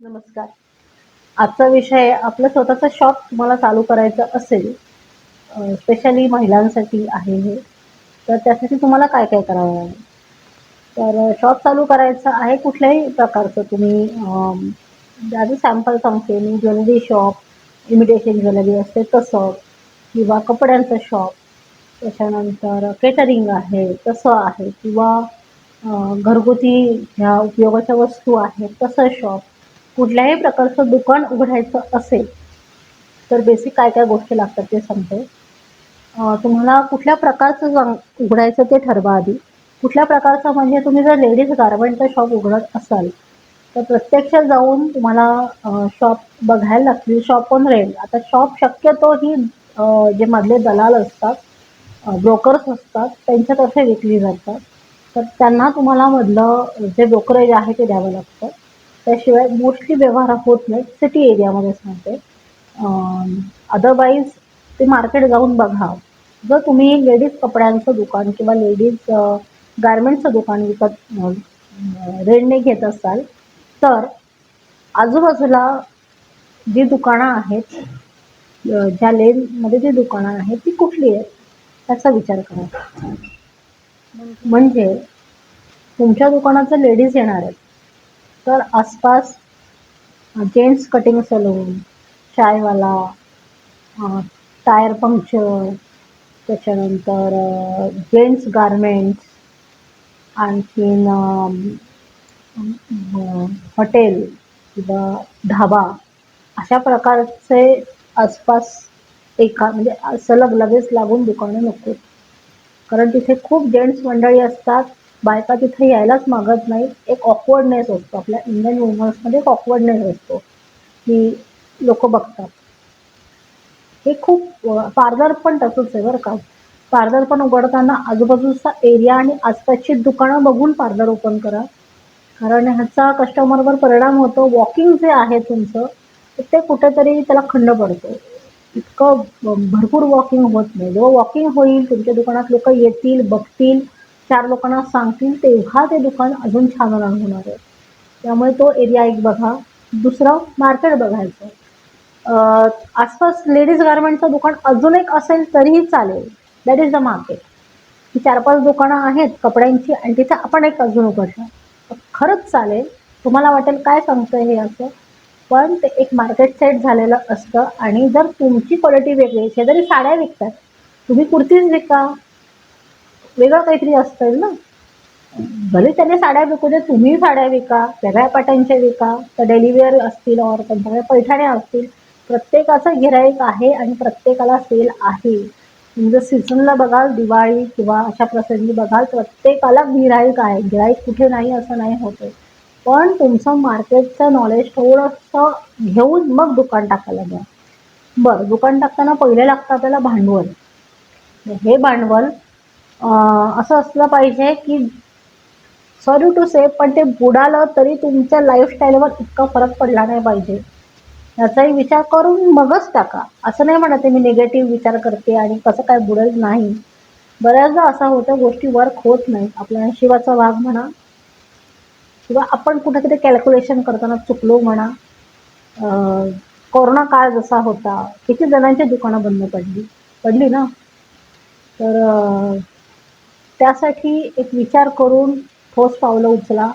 नमस्कार. आजचा विषय आपलं स्वतःचा शॉप तुम्हाला चालू करायचं असेल स्पेशली महिलांसाठी आहे हे तर त्यासाठी तुम्हाला काय काय करावं लागेल? तर शॉप चालू करायचं आहे कुठल्याही प्रकारचं तुम्ही आधी सॅम्पल सांगते मी ज्वेलरी शॉप इमिटेशन ज्वेलरी असते तसं किंवा कपड्यांचं शॉप त्याच्यानंतर केटरिंग आहे तसं आहे किंवा घरगुती ह्या उपयोगाच्या वस्तू आहेत तसं शॉप कुठल्याही प्रकारचं दुकान उघडायचं असेल तर बेसिक काय काय गोष्टी लागतात ते सांगते. तुम्हाला कुठल्या प्रकारचं सांग उघडायचं ते ठरवा आधी. कुठल्या प्रकारचं म्हणजे तुम्ही जर लेडीज गार्मेंटचं शॉप उघडत असाल तर प्रत्यक्ष जाऊन तुम्हाला शॉप बघायला लागतील. शॉप ऑन रेंट आता शॉप शक्यतो ही जे मधले दलाल असतात ब्रोकर्स असतात त्यांच्यातर्फे विकली जातात. तर त्यांना तुम्हाला मधलं जे ब्रोकरेज आहे ते द्यावं लागतं. त्याशिवाय मोस्टली व्यवहार होत नाहीत सिटी एरियामध्ये सांगते अदरवाईज ते मार्केट जाऊन बघा. जर तुम्ही लेडीज कपड्यांचं दुकान किंवा लेडीज गारमेंटचं दुकान विकत रेंटने घेत असाल तर आजूबाजूला जी दुकानं आहेत ज्या लेनमध्ये जी दुकानं आहेत ती कुठली आहेत त्याचा विचार करा. म्हणजे तुमच्या दुकानाचं लेडीज येणार आहेत. तर आसपास जेंट्स कटिंग सलून चायवाला टायर पंक्चर त्याच्यानंतर जेंट्स गारमेंट्स आणखीन हॉटेल किंवा ढाबा अशा प्रकारचे आसपास एका म्हणजे सलग लगेच लागून दुकानं नको. कारण तिथे खूप जेंट्स मंडळी असतात बायका तिथे यायलाच मागत नाहीत एक ऑकवर्डनेस असतो. आपल्या इंडियन वुमन्समध्ये एक ऑकवर्डनेस असतो. की लोक बघतात. हे खूप पार्लर पण तसंच आहे बरं का. पार्लर पण उघडताना आजूबाजूचा एरिया आणि आसपासची दुकानं बघून पार्लर ओपन करा. कारण ह्याचा कस्टमरवर परिणाम होतो. वॉकिंग जे आहे तुमचं ते कुठेतरी त्याला खंड पडतो. इतकं भरपूर वॉकिंग होत नाही. जेव्हा वॉकिंग होईल तुमच्या दुकानात लोक येतील बघतील. चार लोकांना सांगतील तेव्हा ते दुकान अजून छान होणार आहे. त्यामुळे तो एरिया एक बघा. दुसरं मार्केट बघायचं. आसपास लेडीज गार्मेंटचं दुकान अजून एक असेल तरीही चालेल. दॅट इज द मार्केट ही चार पाच दुकानं आहेत कपड्यांची आणि तिथे आपण एक अजून उघडलं खरंच चालेल. तुम्हाला वाटेल काय सांगतं हे असं. पण ते एक मार्केट सेट झालेलं असतं आणि जर तुमची क्वालिटी वेगळी असेल तरी साड्या विकतात तुम्ही कुर्तीज विका वेगळं काहीतरी असतं ना. भले त्याने साड्या विकू दे तुम्ही साड्या विका वेगळ्या पाट्यांच्या विका तर डेलिवेअर असतील और त्यांच्याकडे पैठण्या असतील प्रत्येकाचं गिराईक आहे आणि प्रत्येकाला सेल आहे. म्हणजे जर सीझनला बघाल दिवाळी किंवा अशा प्रसंगी बघाल प्रत्येकाला गिराईक आहे. गिराईक कुठे नाही असं नाही होते पण तुमचं मार्केटचं नॉलेज थोडंसं घेऊन मग दुकान टाकायला द्या. बरं दुकान टाकताना पहिले लागतं आपल्याला भांडवल. हे भांडवल असं असलं पाहिजे की सॉरी टू से पण ते बुडालं तरी तुमच्या लाईफस्टाईलवर इतका फरक पडला नाही पाहिजे. याचाही विचार करून मगच टाका. असं नाही म्हणत मी निगेटिव्ह विचार करते आणि कसं काय बुडेल नाही. बऱ्याचदा असा होतं गोष्टी वर्क होत नाही आपल्या शिवाचा भाग म्हणा किंवा आपण कुठेतरी कॅल्क्युलेशन करताना चुकलो म्हणा. कोरोना काळ जसा होता किती जणांची दुकानं बंद पडली. पडली ना? तर त्यासाठी एक विचार करून ठोस पावलं उचला.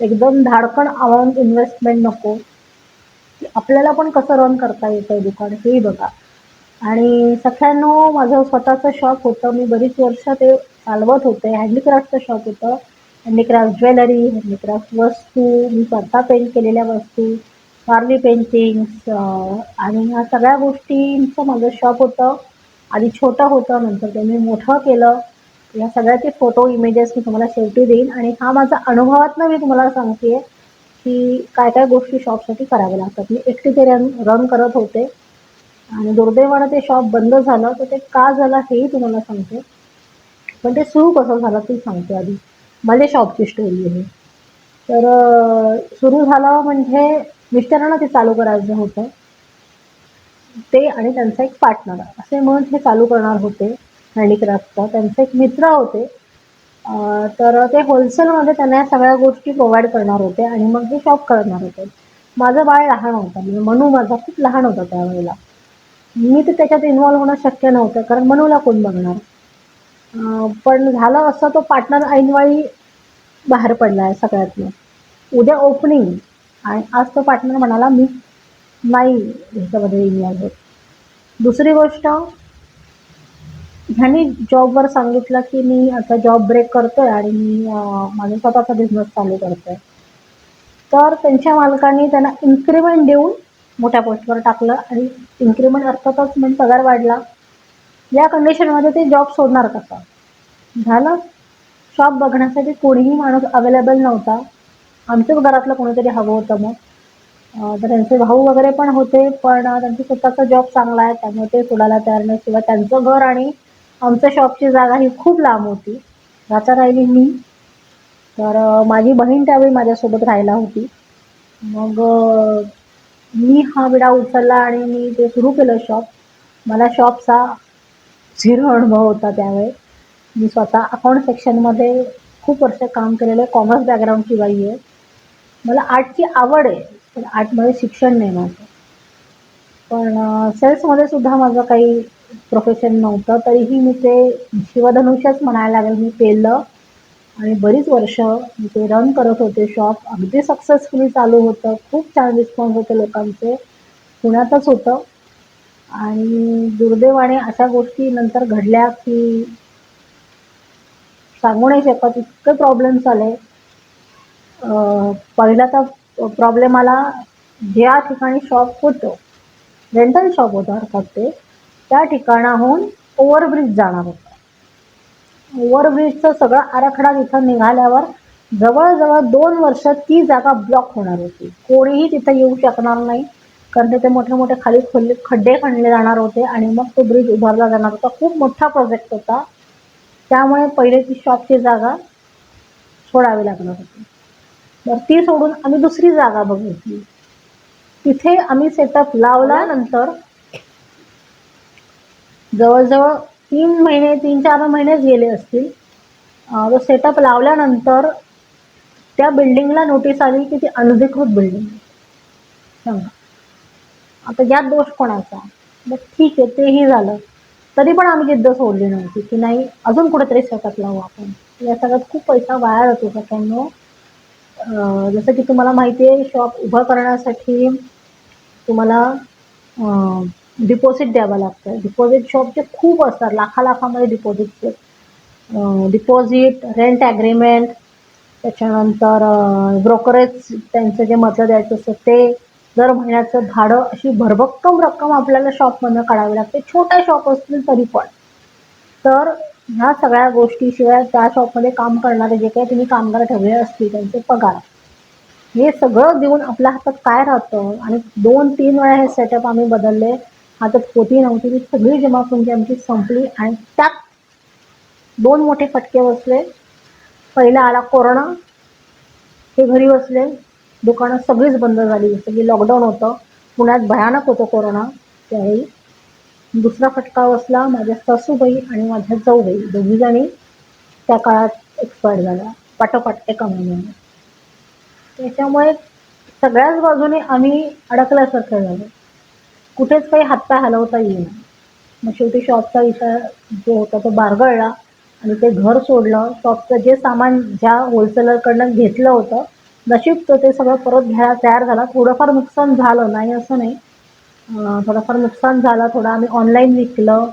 एकदम धाडकण आवळून इन्व्हेस्टमेंट नको. की आपल्याला पण कसं रन करता येतं दुकान हेही बघा. आणि सगळ्यांनो माझं स्वतःचं शॉप होतं. मी बरीच वर्ष ते चालवत होते. हँडीक्राफ्टचं शॉप होतं. हँडीक्राफ्ट ज्वेलरी हँडीक्राफ्ट वस्तू मी स्वतः पेंट केलेल्या वस्तू वारली पेंटिंग्स आणि ह्या सगळ्या गोष्टींचं माझं शॉप होतं. आधी छोटं होतं नंतर ते मी मोठं केलं. या सगळ्याचे फोटो इमेजेस मी तुम्हाला शेवटी देईन. आणि हा माझा अनुभवातनं मी तुम्हाला सांगते की काय काय गोष्टी शॉपसाठी कराव्या लागतात. मी एकटी ते रन रन करत होते. आणि दुर्दैवानं ते शॉप बंद झालं. तर ते का झालं हेही तुम्हाला सांगते. पण ते सुरू कसं झालं ते सांगते आधी. माझ्या शॉपची स्टोरी आहे. तर सुरू झालं म्हणजे मिस्टरांना ते चालू करायचं होतं. ते आणि त्यांचा एक पार्टनर असे म्हणून हे चालू करणार होते. हँडीक्राफ्टचा त्यांचे एक मित्र होते. तर ते होलसेलमध्ये त्यांना सगळ्या गोष्टी प्रोव्हाइड करणार होते आणि मग ते शॉप करणार होते. माझं बाळ लहान होतं. म्हणजे मनू माझा खूप लहान होता त्यावेळेला. मी तर त्याच्यात इन्व्हॉल्व्ह होणं शक्य नव्हतं. कारण मनूला कोण बघणार? पण झालं असं तो पार्टनर ऐनवाळी बाहेर पडला आहे सगळ्यातनं. उद्या ओपनिंग आणि आज तो पार्टनर म्हणाला मी नाही ह्याच्यामध्ये इन्वॉल्व्ह होत. दुसरी गोष्ट ह्यांनी जॉबवर सांगितलं की मी आता जॉब ब्रेक करतोय आणि मी माझा स्वतःचा बिझनेस चालू करतोय. तर त्यांच्या मालकाने त्यांना इन्क्रीमेंट देऊन मोठ्या पोस्टवर टाकलं आणि इन्क्रीमेंट अर्थातच म्हणजे पगार वाढला. या कंडिशनमध्ये ते जॉब सोडणार कसा? झालं. शॉप बघण्यासाठी कोणीही माणूस अवेलेबल नव्हता. आमच्याच घरातलं कोणीतरी हवं होतं मग. तर त्यांचे भाऊ वगैरे पण होते पण त्यांचा स्वतःचा जॉब चांगला आहे त्यामुळे ते सोडायला तयार नाही. किंवा त्यांचं घर आणि आमच्या शॉपची जागा ही खूप लांब होती. राहता राहिली मी. तर माझी बहीण त्यावेळी माझ्यासोबत राहायला होती. मग मी हा विडा उचलला आणि मी ते सुरू केलं शॉप मला शॉपचा झिरो अनुभव होता त्यावेळी. मी स्वतः अकाउंट सेक्शनमध्ये खूप वर्ष काम केलेलं आहे. कॉमर्स बॅकग्राऊंडची बाई आहे. मला आर्टची आवड आहे पण आर्टमध्ये शिक्षण नाही माझं. पण सेल्समध्ये सुद्धा माझं काही प्रोफेशन नव्हतं. तरीही मी ते शिवधनुष्यच म्हणायला लागेल. मी पेलं आणि बरीच वर्ष मी ते रन करत होते शॉप अगदी सक्सेसफुली चालू होतं. खूप छान रिस्पॉन्स होते लोकांचे. पुण्यातच होतं. आणि दुर्दैवाने अशा गोष्टी नंतर घडल्या की सांगू नाही शकत. इतके प्रॉब्लेम्स आले. पहिला तर प्रॉब्लेम आला ज्या ठिकाणी शॉप होतं रेंटल शॉप होतं अर्थात ते त्या ठिकाणाहून ओव्हरब्रिज जाणार होता. ओव्हरब्रिजचा सगळा आराखडा तिथं निघाल्यावर जवळजवळ दोन वर्ष ती जागा ब्लॉक होणार होती. कोणीही तिथं येऊ शकणार नाही. कारण तिथे मोठे मोठे खाली खोल खड्डे खणले जाणार होते आणि मग तो ब्रिज उभारला जाणार होता. खूप मोठा प्रोजेक्ट होता. त्यामुळे पहिले ती शॉपची जागा सोडावी लागणार होती. तर ती सोडून आम्ही दुसरी जागा बघितली. तिथे आम्ही सेटअप लावल्यानंतर जवळजवळ तीन महिने तीन चार महिनेच गेले असतील. तो सेटअप लावल्यानंतर त्या बिल्डिंगला नोटीस आली की ती अनधिकृत बिल्डिंग सांगा. आता यात दोष कोणाचा? मग ठीक आहे तेही झालं. तरी पण आम्ही जिद्द सोडली नव्हती की नाही अजून कुठेतरी सेटअप लावू आपण. या सगळ्यात खूप पैसा वाया जातो सगळ्यांनो. जसं की तुम्हाला माहिती आहे शॉप उभं करण्यासाठी तुम्हाला डिपॉझिट द्यावं लागतं. डिपॉझिट शॉपचे खूप असतात लाखा लाखामध्ये डिपॉझिटचे डिपॉझिट रेंट ॲग्रीमेंट त्याच्यानंतर ब्रोकरेज त्यांचं जे मतं द्यायचं असतं ते दर महिन्याचं भाडं अशी भरभक्कम रक्कम आपल्याला शॉपमधनं काढावी लागते. छोटा शॉप असतील तरी पण. तर ह्या सगळ्या गोष्टीशिवाय त्या शॉपमध्ये काम करणारे जे काही तुम्ही कामगार ठेवले असतील त्यांचे पगार. हे सगळं देऊन आपल्या हातात काय राहतं? आणि दोन तीन वेळा हे सेटअप आम्ही बदलले. हातात पोती नव्हती ती सगळी जमापुंजी आमची संपली आणि त्यात दोन मोठे फटके बसले. पहिला आला कोरोना. हे घरी बसले. दुकानं सगळीच बंद झाली. जसं की लॉकडाऊन होतं. पुण्यात भयानक होतं कोरोना. त्यावेळी दुसरा फटका बसला. माझ्या सासूबाई आणि माझ्या जाऊबाई. दोघीजणी त्या काळात एक्सपायर झाल्या. पाठोपाठ एका महिन्याने त्याच्यामुळे सगळ्याच बाजूने आम्ही अडकल्यासारखं झालं. कुठेच काही हातपाय हलवता येईना. मग शेवटी शॉपचा विषय जो होता तो बारगळला आणि ते घर सोडलं. शॉपचं जे सामान ज्या होलसेलरकडनं घेतलं होतं नशीब तो ते सगळं परत घ्यायला तयार झाला. थोडंफार नुकसान झालं नाही असं नाही. थोडंफार नुकसान झालं थोडं आम्ही ऑनलाईन विकलं.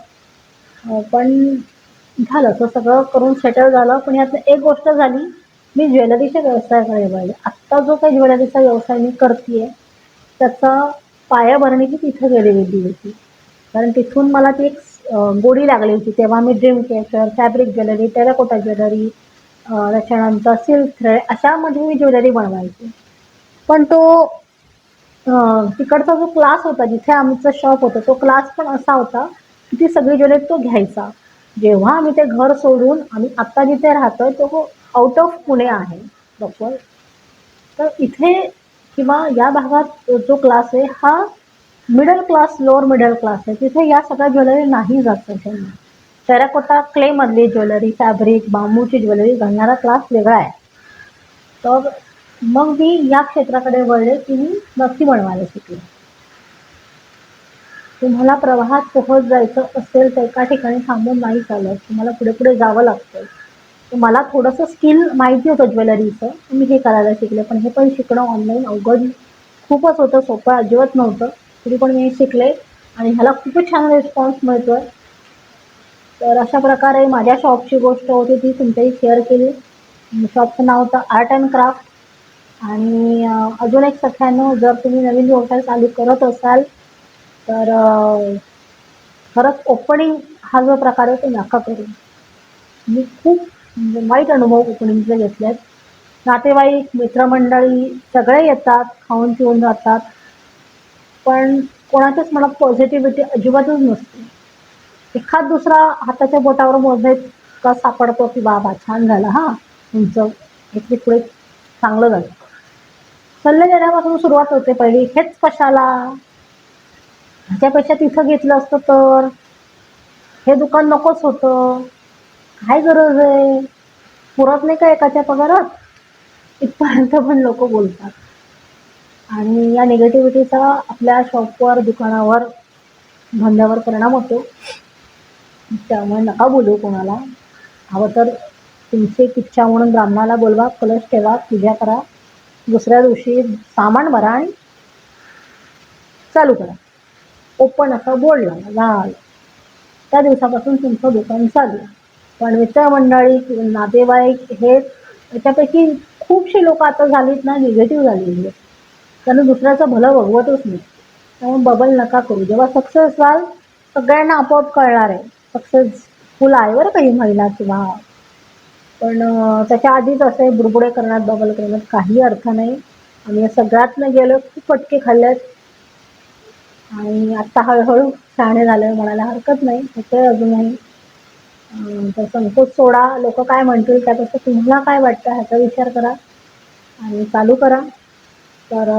पण झालं. असं सगळं करून सेटल झालं. पण यातनं एक गोष्ट झाली मी ज्वेलरीच्या व्यवसायाकडे वळले. आत्ता जो काही ज्वेलरीचा व्यवसाय मी करते त्याचा पायाभरणी ती तिथं गेलेली होती. कारण तिथून मला ती एक गोडी लागली होती. तेव्हा मी dream catcher fabric jewellery terracotta jewellery त्याच्यानंतर सिल्क थ्रेड अशामध्ये मी ज्वेलरी बनवायची. पण तो तिकडचा जो क्लास होता जिथे आमचं शॉप होतं तो क्लास पण असा होता की ती सगळी ज्वेलरी तो घ्यायचा. जेव्हा आम्ही ते घर सोडून आम्ही आत्ता जिथे राहतो तो आउट ऑफ पुणे आहे प्रॉपर तर इथे किंवा या भागात जो क्लास आहे हा middle class lower middle class आहे. तिथे या सगळ्या ज्वेलरी नाही जात त्यांना टेराकोटा क्लेमधली ज्वेलरी फॅब्रिक बांबूची ज्वेलरी घालणारा क्लास वेगळा आहे. तर मग मी या क्षेत्राकडे वळले की मी नक्की बनवायला शिकले. तुम्हाला प्रवाहात पोहत जायचं असेल तर एका ठिकाणी थांबून नाही चालत. तुम्हाला पुढे पुढे जावं लागतं. मला थोडंसं स्किल माहिती होतं ज्वेलरीचं. मी हे करायला शिकले पण हे पण शिकणं ऑनलाईन अवघड खूपच होतं सोपं अजिबात नव्हतं. तरी पण मी शिकले आणि ह्याला खूपच छान रिस्पॉन्स मिळतो आहे तर अशा प्रकारे माझ्या शॉपची गोष्ट होती ती तुमच्याही शेअर केली. शॉपचं नाव होतं आर्ट अँड क्राफ्ट आणि अजून एक सख्यानं जर तुम्ही नवीन व्यवसाय चालू करत असाल तर खरंच ओपनिंग हा जो प्रकार आहे तो नका करू. मी खूप म्हणजे वाईट अनुभव ओपनिंगचे घेतले आहेत नातेवाईक मित्रमंडळी सगळे येतात खाऊन पिऊन जातात पण कोणाच्याच मनात पॉझिटिव्हिटी अजिबातच नसते. एखाद दुसरा हाताच्या बोटावर मोजणे का सापडतो की बाबा छान झालं हां तुमचं इथे पुढे चांगलं झालं. सल्ले देण्यापासून सुरुवात होते पहिली. हेच कशाला? ह्याच्यापेक्षा तिथं घेतलं असतं तर हे दुकान नकोच होतं. काय गरज आहे? पुरत नाही का एकाच्या पगारात? इथपर्यंत पण लोक बोलतात. आणि या निगेटिव्हिटीचा आपल्या शॉपवर दुकानावर धंद्यावर परिणाम होतो. त्यामुळे नका बोलू कोणाला. हवं तर तुमची इच्छा म्हणून ब्राह्मणाला बोलवा कलश ठेवा पूजा करा. दुसऱ्या दिवशी सामान भरा आणि चालू करा. ओपन असं बोर्ड लावा त्या दिवसापासून तुमचं दुकान चालू पण मित्रमंडळी नातेवाईक हे याच्यापैकी खूपशी लोक आता झालीत ना निगेटिव्ह झालेली आहेत. त्यांना दुसऱ्याचं भलं बघवतच नाही. त्यामुळे बबल नका करू. जेव्हा सक्सेस व्हाल सगळ्यांना आपोआप कळणार आहे. सक्सेसफुल आहे बरं काही महिला किंवा पण त्याच्या आधीच असे बुडबुडे करण्यात बबल करण्यात काही अर्थ नाही. आम्ही सगळ्यातनं गेलो खूप फटके खाल्लेत. आणि आत्ता हळूहळू शहाणे झालं म्हणायला हरकत नाही. होते अजूनही तर संकोच सोडा. लोक काय म्हणतील त्यापेक्षा तुम्हाला काय वाटतं ह्याचा विचार करा आणि चालू करा. तर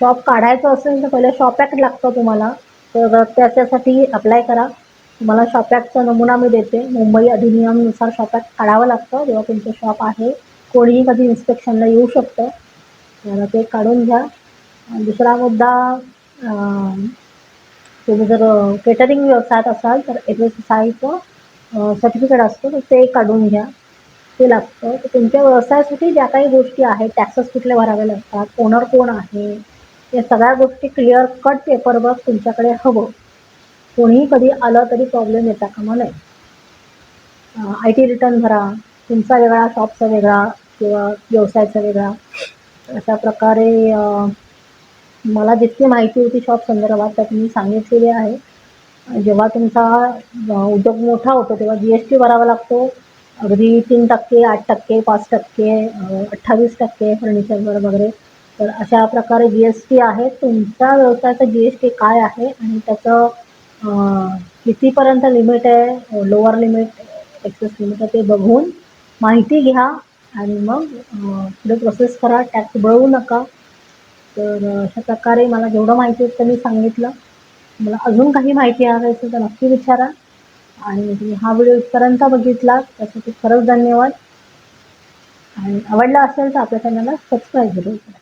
शॉप काढायचं असेल तर पहिले शॉप ॲक्ट लागतं तुम्हाला. तर त्याच्यासाठी अप्लाय करा. तुम्हाला शॉप ॲक्टचा नमुना मी देते. मुंबई अधिनियमनुसार शॉप ॲक्ट काढावं लागतं. जेव्हा तुमचं शॉप आहे कोणीही कधी इन्स्पेक्शनला येऊ शकतं. तर ते काढून घ्या. दुसरा मुद्दा तुम्ही जर केटरिंग व्यवसायात असाल तर एफ एस एस आयचं सर्टिफिकेट असतं तर ते काढून घ्या. ते लागतं. तर तुमच्या व्यवसायासाठी ज्या काही गोष्टी आहेत टॅक्सेस कुठले भरावे लागतात ओनर कोण आहे या सगळ्या गोष्टी क्लिअर कट पेपरवर तुमच्याकडे हवं. कोणीही कधी आलं तरी प्रॉब्लेम येता कामा नये. आय टी रिटर्न भरा तुमचा वेगळा शॉपचा वेगळा किंवा व्यवसायाचा वेगळा. अशा प्रकारे मला जितकी माहिती होती शॉप संदर्भात त्यात मी सांगितलेली आहे. जेव्हा तुमचा उद्योग मोठा होतो तेव्हा जी एस टी भरावा लागतो. अगदी तीन टक्के आठ टक्के पाच टक्के अठ्ठावीस टक्के फर्निचरवर वगैरे. तर अशा प्रकारे जी एस टी आहे. तुमच्या व्यवसायाचं जी एस टी काय आहे? आणि त्याचं कितीपर्यंत लिमिट आहे? लोअर लिमिट एक्सेस लिमिट आहे ते बघून माहिती घ्या. आणि मग पुढे प्रोसेस करा. टॅक्स बळवू नका. तर अशा प्रकारे मला जेवढं माहिती होतं मी सांगितलं. मला अजून काही माहिती हवी असेल तर नक्की विचारा. आणि तुम्ही हा व्हिडिओ इथपर्यंत बघितला त्यासाठी खरंच धन्यवाद. आणि आवडला असेल तर आपल्या चॅनलला सबस्क्राईब जरूर करा